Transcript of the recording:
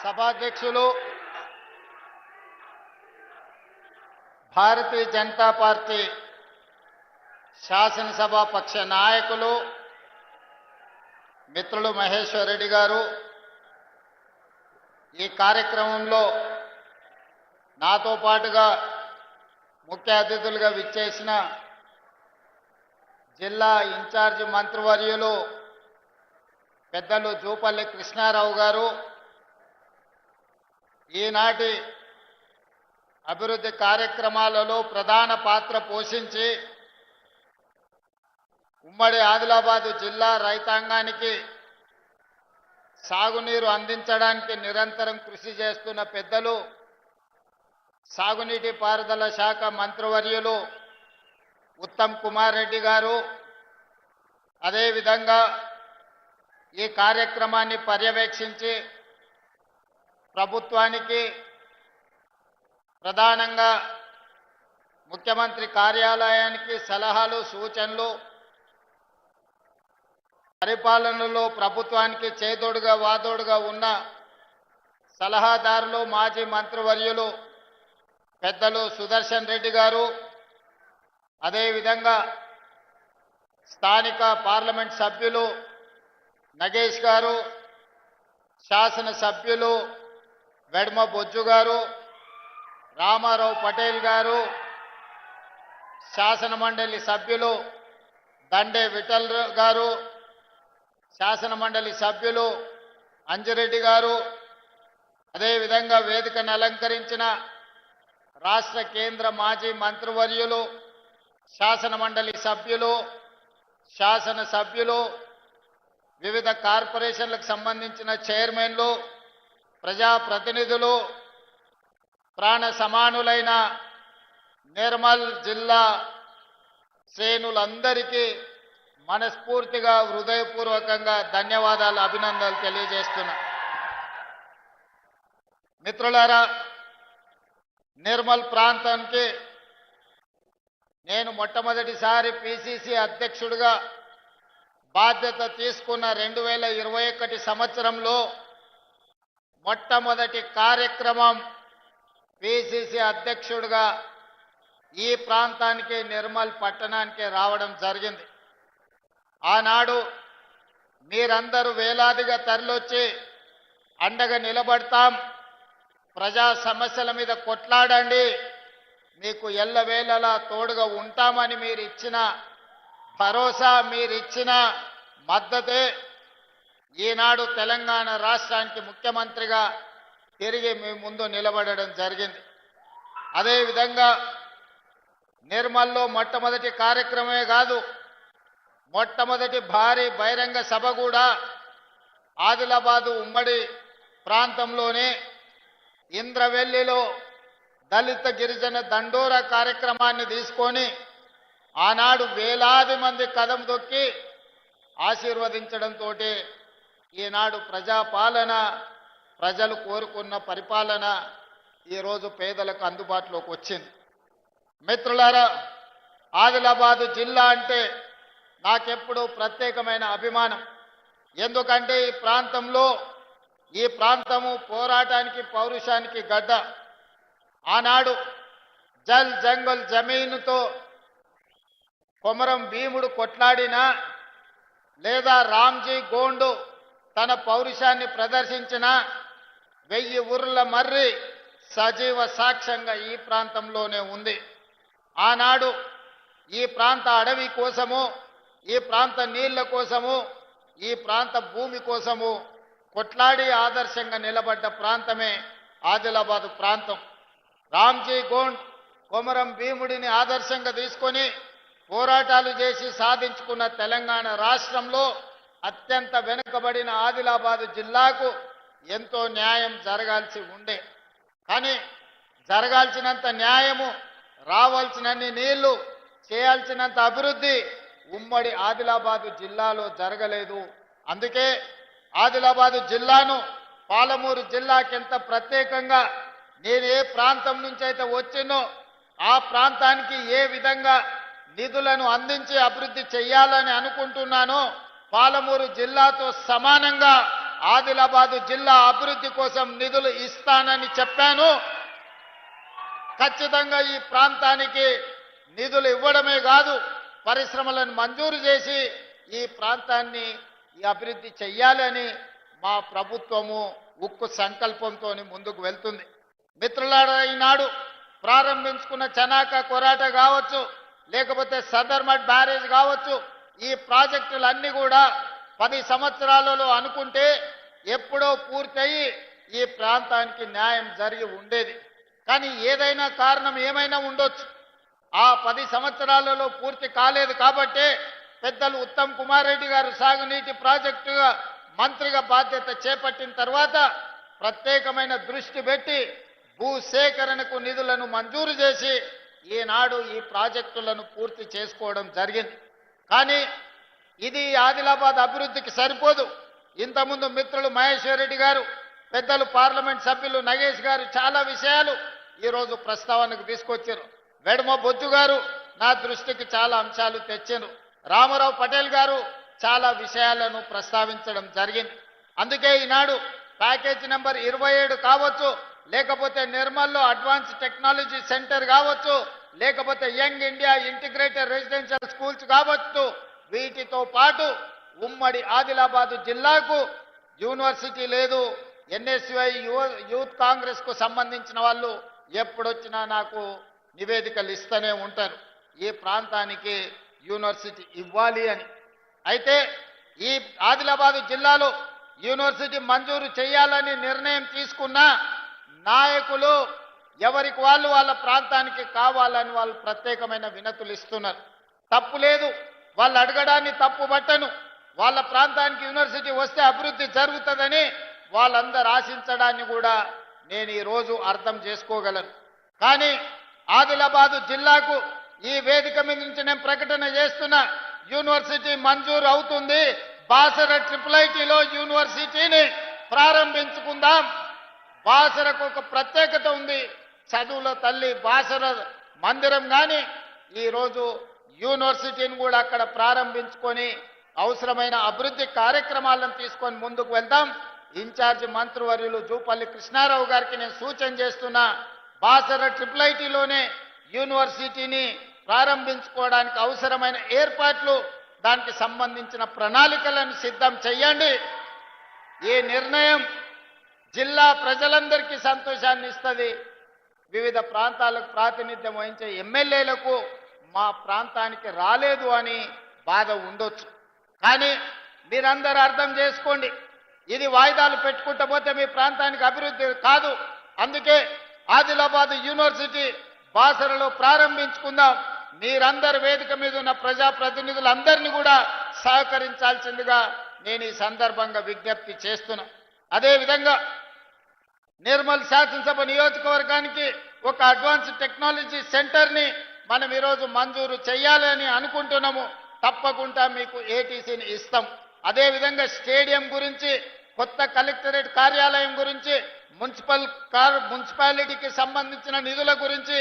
సభాధ్యక్షులు భారతీయ జనతా పార్టీ శాసనసభ పక్ష నాయకులు మిత్రులు మహేశ్వర్ రెడ్డి గారు ఈ కార్యక్రమంలో నాతో పాటుగా ముఖ్య అతిథులుగా విచ్చేసిన జిల్లా ఇన్ఛార్జి మంత్రివర్యులు పెద్దలు జూపల్లి కృష్ణారావు గారు ఈనాటి అభివృద్ధి కార్యక్రమాలలో ప్రధాన పాత్ర పోషించి ఉమ్మడి ఆదిలాబాదు జిల్లా రైతాంగానికి సాగునీరు అందించడానికి నిరంతరం కృషి చేస్తున్న పెద్దలు సాగునీటి పారుదల శాఖ మంత్రివర్యులు ఉత్తమ్ కుమార్ రెడ్డి గారు. అదేవిధంగా ఈ కార్యక్రమాన్ని పర్యవేక్షించి ప్రభుత్వానికి ప్రధానంగా ముఖ్యమంత్రి కార్యాలయానికి సలహాలు సూచనలు పరిపాలనలో ప్రభుత్వానికి చేదోడుగా వాదోడుగా ఉన్న సలహాదారులు మాజీ మంత్రివర్యులు పెద్దలు సుదర్శన్ రెడ్డి గారు అదేవిధంగా స్థానిక పార్లమెంట్ సభ్యులు నగేష్ గారు శాసన సభ్యులు వెడమ బొజ్జు గారు రామారావు పటేల్ గారు శాసన మండలి సభ్యులు దండే విఠల్ గారు శాసన మండలి సభ్యులు అంజిరెడ్డి గారు అదేవిధంగా వేదికను అలంకరించిన రాష్ట్ర కేంద్ర మాజీ మంత్రివర్యులు శాసన మండలి సభ్యులు శాసన సభ్యులు వివిధ కార్పొరేషన్లకు సంబంధించిన చైర్మన్లు ప్రజాప్రతినిధులు ప్రాణ సమానులైన నిర్మల్ జిల్లా శ్రేణులందరికీ మనస్ఫూర్తిగా హృదయపూర్వకంగా ధన్యవాదాలు అభినందనలు తెలియజేస్తున్నా. మిత్రులారా నిర్మల్ ప్రాంతానికి నేను మొట్టమొదటిసారి పిసిసి అధ్యక్షుడిగా బాధ్యత తీసుకున్న రెండు వేల ఇరవై ఒకటి సంవత్సరంలో మొట్టమొదటి కార్యక్రమం పిసిసి అధ్యక్షుడిగా ఈ ప్రాంతానికి నిర్మల్ పట్టణానికి రావడం జరిగింది. ఆనాడు మీరందరూ వేలాదిగా తరలొచ్చి అండగా నిలబడతాం. ప్రజా సమస్యల మీద కొట్లాడండి. మీకు ఎల్లవేళలా తోడుగా ఉంటామని మీరు ఇచ్చిన భరోసా మీరిచ్చిన మద్దతే ఈనాడు తెలంగాణ రాష్ట్రానికి ముఖ్యమంత్రిగా తిరిగి మీ ముందు నిలబడడం జరిగింది. అదేవిధంగా నిర్మల్లో మొట్టమొదటి కార్యక్రమమే కాదు మొట్టమొదటి భారీ బహిరంగ సభ కూడా ఆదిలాబాదు ఉమ్మడి ప్రాంతంలోనే ఇంద్రవెల్లిలో దళిత గిరిజన దండోరా కార్యక్రమాన్ని తీసుకొని ఆనాడు వేలాది మంది కదం దొక్కి ఆశీర్వదించడంతో ఈనాడు ప్రజాపాలన ప్రజలు కోరుకున్న పరిపాలన ఈరోజు పేదలకు అందుబాటులోకి వచ్చింది. మిత్రులారా ఆదిలాబాదు జిల్లా అంటే నాకెప్పుడు ప్రత్యేకమైన అభిమానం. ఎందుకంటే ఈ ప్రాంతంలో ఈ ప్రాంతము పోరాటానికి పౌరుషానికి గడ్డ. ఆనాడు జల్ జంగల్ జమీనుతో కొమరం భీముడు కొట్లాడినా లేదా రామ్జీ గోండు తన పౌరుషాన్ని ప్రదర్శించిన వెయ్యి ఊర్ల మర్రి సజీవ సాక్ష్యంగా ఈ ప్రాంతంలోనే ఉంది. ఆనాడు ఈ ప్రాంత అడవి కోసము ఈ ప్రాంత నీళ్ళ కోసము ఈ ప్రాంత భూమి కోసము కొట్లాడి ఆదర్శంగా నిలబడ్డ ప్రాంతమే ఆదిలాబాదు ప్రాంతం. రామ్జీ గోండ్ కొమరం భీముడిని ఆదర్శంగా తీసుకొని పోరాటాలు చేసి సాధించుకున్న తెలంగాణ రాష్ట్రంలో అత్యంత వెనుకబడిన ఆదిలాబాదు జిల్లాకు ఎంతో న్యాయం జరగాల్సి ఉండే. కానీ జరగాల్సినంత న్యాయము రావాల్సినన్ని నీళ్ళు చేయాల్సినంత అభివృద్ధి ఉమ్మడి ఆదిలాబాదు జిల్లాలో జరగలేదు. అందుకే ఆదిలాబాదు జిల్లాను పాలమూరు జిల్లాకెంత ప్రత్యేకంగా నేను ఏ ప్రాంతం నుంచి అయితే వచ్చినో ఆ ప్రాంతానికి ఏ విధంగా నిధులను అందించి అభివృద్ధి చేయాలని అనుకుంటున్నానో పాలమూరు జిల్లాతో సమానంగా ఆదిలాబాదు జిల్లా అభివృద్ధి కోసం నిధులు ఇస్తానని చెప్పాను. ఖచ్చితంగా ఈ ప్రాంతానికి నిధులు ఇవ్వడమే కాదు పరిశ్రమలను మంజూరు చేసి ఈ ప్రాంతాన్ని ఈ అభివృద్ధి చెయ్యాలని మా ప్రభుత్వము ఉక్కు సంకల్పంతో ముందుకు వెళ్తుంది. మిత్రులారా ఈనాడు ప్రారంభించుకున్న చనాక కొరాట కావచ్చు లేకపోతే సదర్మట్ బ్యారేజ్ కావచ్చు ఈ ప్రాజెక్టులన్నీ కూడా పది సంవత్సరాలలో అనుకుంటే ఎప్పుడో పూర్తయి ఈ ప్రాంతానికి న్యాయం జరిగి ఉండేది. కానీ ఏదైనా కారణం ఏమైనా ఉండొచ్చు. ఆ పది సంవత్సరాలలో పూర్తి కాలేదు కాబట్టే పెద్దలు ఉత్తమ్ కుమార్ రెడ్డి గారు సాగునీటి ప్రాజెక్టుగా మంత్రిగా బాధ్యత చేపట్టిన తర్వాత ప్రత్యేకమైన దృష్టి పెట్టి భూసేకరణకు నిధులను మంజూరు చేసి ఈనాడు ఈ ప్రాజెక్టులను పూర్తి చేసుకోవడం జరిగింది. కానీ ఇది ఆదిలాబాద్ అభివృద్ధికి సరిపోదు. ఇంతకుముందు మిత్రులు మహేశ్వర్ రెడ్డి గారు పెద్దలు పార్లమెంట్ సభ్యులు నగేష్ గారు చాలా విషయాలు ఈరోజు ప్రస్తావనకు తీసుకొచ్చారు. వెడమ బొజ్జు గారు నా దృష్టికి చాలా అంశాలు తెచ్చారు. రామారావు పటేల్ గారు చాలా విషయాలను ప్రస్తావించడం జరిగింది. అందుకే ఈనాడు ప్యాకేజ్ నెంబర్ ఇరవై ఏడు కావచ్చు లేకపోతే నిర్మల్లో అడ్వాన్స్ టెక్నాలజీ సెంటర్ కావచ్చు లేకపోతే young India integrated residential schools కావచ్చు వీటితో పాటు ఉమ్మడి ఆదిలాబాదు జిల్లాకు యూనివర్సిటీ లేదు. ఎన్ఎస్యుఐ యూత్ కాంగ్రెస్కు సంబంధించిన వాళ్ళు ఎప్పుడొచ్చినా నాకు నివేదికలు ఇస్తూనే ఉంటారు. ఈ ప్రాంతానికి యూనివర్సిటీ ఇవ్వాలి అని. అయితే ఈ ఆదిలాబాదు జిల్లాలో యూనివర్సిటీ మంజూరు చేయాలని నిర్ణయం తీసుకున్న నాయకులు ఎవరికి వాళ్ళు వాళ్ళ ప్రాంతానికి కావాలని వాళ్ళు ప్రత్యేకమైన వినతులు ఇస్తున్నారు. తప్పు లేదు. వాళ్ళు అడగడాన్ని తప్పు పట్టను. వాళ్ళ ప్రాంతానికి యూనివర్సిటీ వస్తే అభివృద్ధి జరుగుతుందని వాళ్ళందరూ ఆశించడాన్ని కూడా నేను ఈరోజు అర్థం చేసుకోగలను. కానీ ఆదిలాబాదు జిల్లాకు ఈ వేదిక మీద నుంచి నేను ప్రకటన చేస్తున్న యూనివర్సిటీ మంజూరు అవుతుంది. బాసర ట్రిపుల్ ఐటీలో యూనివర్సిటీని ప్రారంభించుకుందాం. బాసరకు ఒక ప్రత్యేకత ఉంది. చదువుల తల్లి బాసర మందిరం కానీ ఈరోజు యూనివర్సిటీని కూడా అక్కడ ప్రారంభించుకొని అవసరమైన అభివృద్ధి కార్యక్రమాలను తీసుకొని ముందుకు వెళ్దాం. ఇన్ఛార్జి మంత్రివర్యులు జూపల్లి కృష్ణారావు గారికి నేను సూచన చేస్తున్నా బాసర ట్రిపుల్ ఐటీలోనే యూనివర్సిటీని ప్రారంభించుకోవడానికి అవసరమైన ఏర్పాట్లు దానికి సంబంధించిన ప్రణాళికలను సిద్ధం చేయండి ఈ నిర్ణయం జిల్లా ప్రజలందరికీ సంతోషాన్ని ఇస్తుంది. వివిధ ప్రాంతాలకు ప్రాతినిధ్యం వహించే ఎమ్మెల్యేలకు మా ప్రాంతానికి రాలేదు అని బాధ ఉండొచ్చు. కానీ మీరందరూ అర్థం చేసుకోండి. ఇది వాయిదాలు పెట్టుకుంటూ పోతే మీ ప్రాంతానికి అభివృద్ధి కాదు. అందుకే ఆదిలాబాద్ యూనివర్సిటీ బాసరలో ప్రారంభించుకుందాం. మీరందరు వేదిక మీద ఉన్న ప్రజాప్రతినిధులందరినీ కూడా సహకరించాల్సిందిగా నేను ఈ సందర్భంగా విజ్ఞప్తి చేస్తున్నా. అదేవిధంగా నిర్మల్ శాసనసభ నియోజకవర్గానికి ఒక అడ్వాన్స్ టెక్నాలజీ సెంటర్ని మనం ఈరోజు మంజూరు చేయాలని అనుకుంటున్నాము. తప్పకుండా మీకు ఏటీసీని ఇస్తాం. అదేవిధంగా స్టేడియం గురించి కొత్త కలెక్టరేట్ కార్యాలయం గురించి మున్సిపల్ కార్ మున్సిపాలిటీకి సంబంధించిన నిధుల గురించి